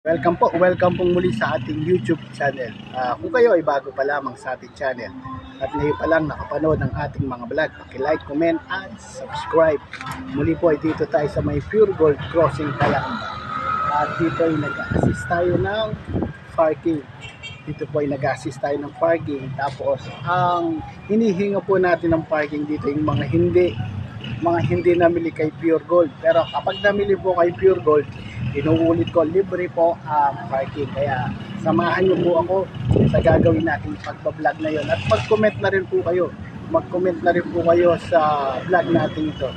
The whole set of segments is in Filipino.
Welcome po, welcome pong muli sa ating YouTube channel. Ah, kung kayo ay bago pa lamang sa ating channel at ngayon pa lang nakapanood ng ating mga vlog, like, comment, and subscribe. Muli po ay dito tayo sa may Pure Gold Crossing Calamba. At dito ay nag-assist tayo ng parking. Dito po ay nag-assist tayo ng parking. Tapos, ang hinihinga po natin ng parking dito yung mga hindi mga hindi namili kay Pure Gold. Pero kapag namili po kay Pure Gold, inuulit ko, libre po ang parking. Kaya samahan niyo po ako sa gagawin nating pagbablog na yon. At mag-comment na rin po kayo. Mag-comment na rin po kayo sa vlog natin ito.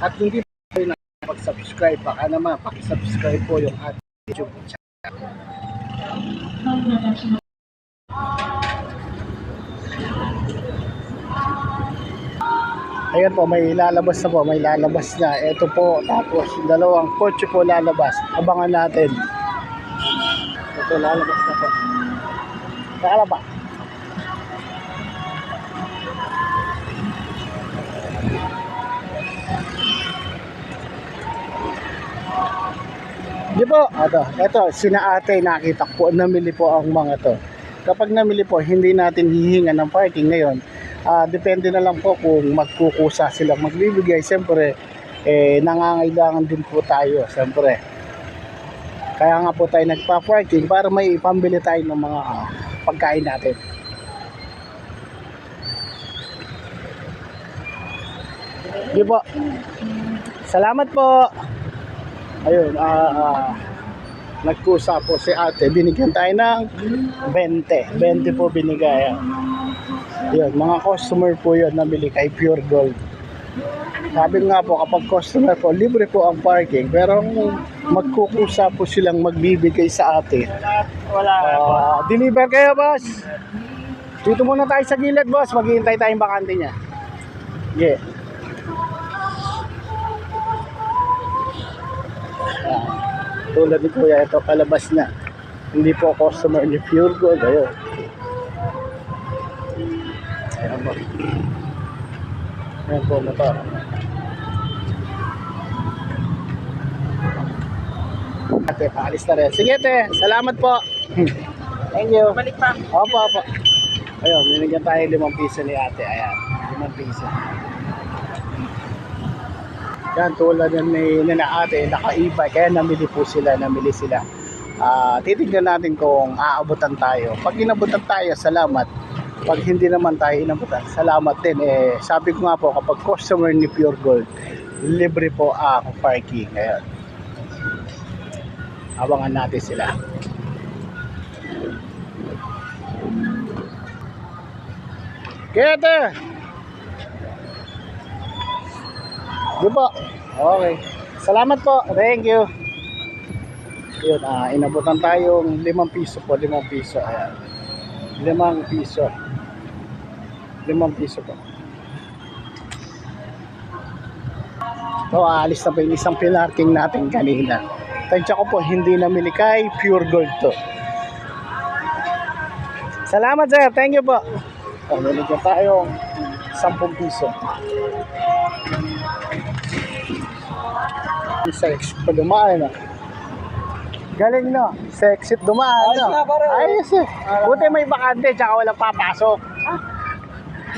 At hindi po kayo nakapag-subscribe, baka naman pakisubscribe po yung ating YouTube channel. Ayan po, may lalabas na po, may lalabas na. Ito po, tapos dalawang kotse po lalabas. Abangan natin. Ito, lalabas na po. Kala ba? Di po, ito, ito, sina ate nakita ko namili po ang mga to. Kapag namili po, hindi natin hihinga ng parking ngayon. Ah, depende na lang po kung magkukusa silang magbibigay. Siyempre, eh, nangangailangan din po tayo, siyempre. Kaya nga po tayo nagpa-parking para may ipambili tayo ng mga ah, pagkain natin. Di po. Salamat po. Ayun, ah, ah, nagkusa po si ate. Binigyan tayo ng 20. 20 po binigay. ah. Yun, mga customer po yun namili kay Pure Gold. Sabi nga po, kapag customer po, libre po ang parking. Pero kung magkukusa po silang magbibigay sa atin. Wala. Ah, deliver kayo, boss. Dito muna tayo sa gilid, boss. Maghihintay tayong bakante niya. Yeah. Ah, tulad ni Kuya, ito palabas na. Hindi po customer ni Pure Gold. Ayun. Ayan po. Ayan po, motor. Ate, paalis na rin. Sige, te. Salamat po. Thank you. Balik pa. Opo, opo. Ayun, binigyan tayo limang piso ni ate. Ayan, limang piso. Yan, tulad yan ni nina ate, naka-e-bike. Kaya namili po sila, namili sila. Ah, titignan natin kung aabutan tayo. Pag inabutan tayo, salamat. Pag hindi naman tayo inabutan, salamat din. Eh, sabi ko nga po, kapag customer ni Pure Gold, libre po ang parking. Ayan. Abangan natin sila. Kete! Di po. Okay. Salamat po. Thank you. Yun, ah, inabutan tayong limang piso po. Limang piso. Ayan. Limang piso. Limang piso po. So, aalis na po yung isang pinarking natin kanina. Tansya ko po, hindi namili kay Pure Gold to. Salamat sir, thank you po. So, binigyan tayong 10 piso. Sa exit pa dumaan na. Galing no, sa exit dumaan Ayos no. na, pare. Ayos eh. Buti may bakante tsaka walang papasok.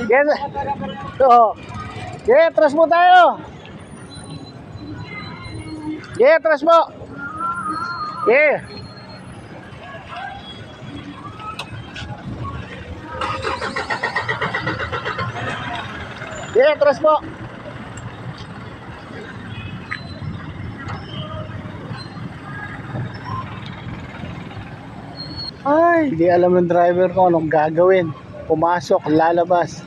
Yes. So, yeah, atras mo tayo. Yeah, atras mo. Yeah. Yeah, atras po. Ay, hindi alam ng driver ko anong gagawin. Pumasok, lalabas.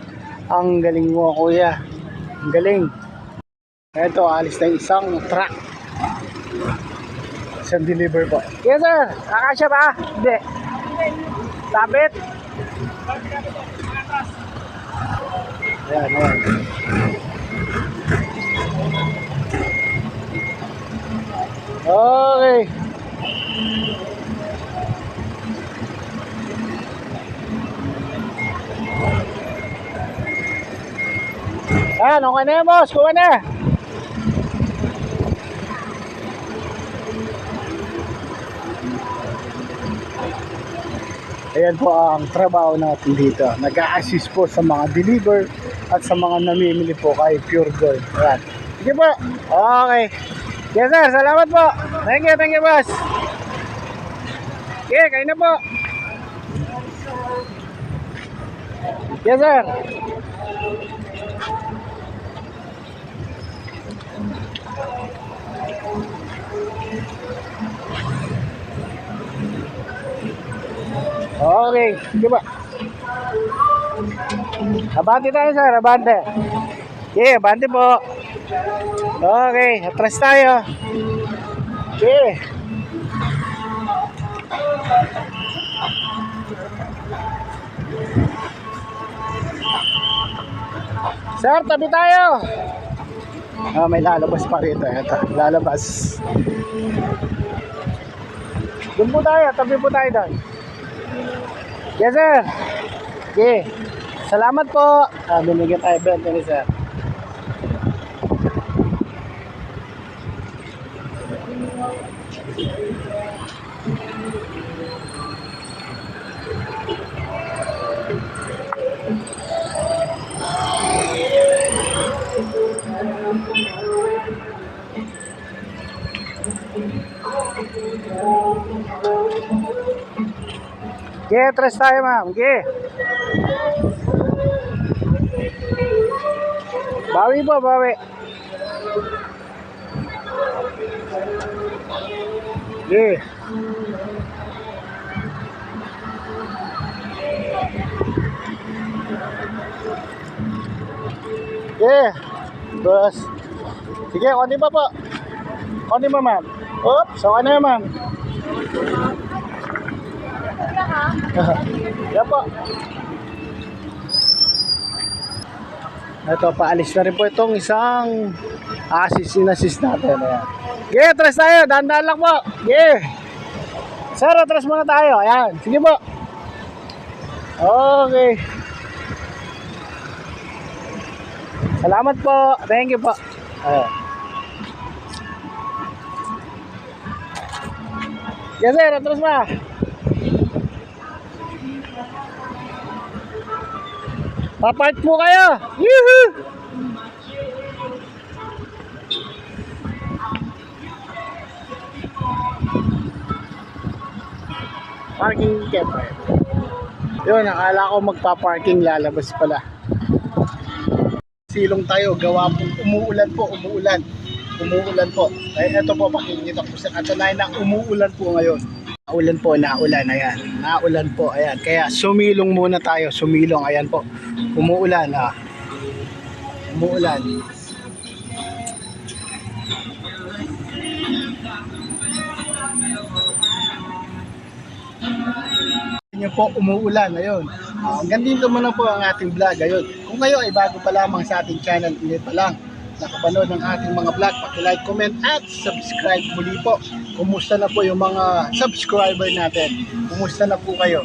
Ang galing mo, kuya. Ang galing. Ito, alis na isang truck. Isang deliver po. Yes, sir. Kakasya ba? Hindi. Sabit? Ayan, ayan. Okay. Ayan, okay na yan, boss. Kuha na. Ayan po ang trabaho natin dito. Nag-a-assist po sa mga deliver at sa mga namimili po kay Pure Gold. Ayan. Sige po. Okay. Yes sir, salamat po. Thank you, thank you boss. Okay, kayo na po. Yes sir. Okay, sige ba? Abante tayo sir, abante. Okay, abante po. Okay, atras tayo. Okay. Sir, tabi tayo. Ah, may lalabas pa rito. Ito, lalabas. Doon po tayo, tabi po tayo doon. Yes, sir. Okay. Salamat po. Ah, binigyan tayo 20 ni sir. Okay, atras tayo ma'am. Okay. Bawi po, bawi. Okay. Okay. Boss. Sige, konti pa po. Konti pa ma'am. Oops, so ano ma'am? Yan po. Ito, paalis na rin po itong isang assist in-assist natin. Ayan. Okay, atras tayo. Dahan-dahan lang po. Okay. Sir, atras muna tayo. Ayan. Sige po. Okay. Salamat po. Thank you po. Ayan. Yes, sir. Atras pa. Papark po kayo. Yuhu! Parking siyempre. Yun, akala ko magpa-parking lalabas pala. Silong tayo, gawa po, umuulan po, umuulan. Umuulan po. Ay, ito po, pakikita ko sa katunayan na umuulan po ngayon. Naulan po, naulan, ayan. Naulan po, ayan. Kaya sumilong muna tayo, sumilong, ayan po. Umuulan, ah. Umuulan. Yun po, umuulan, ayun. Uh, hanggang dito muna po ang ating vlog, ayun. Kung kayo ay bago pa lamang sa ating channel, hindi pa lang nakapanood ng ating mga vlog, paki-like, comment at subscribe muli po. Kumusta na po yung mga subscriber natin? Kumusta na po kayo?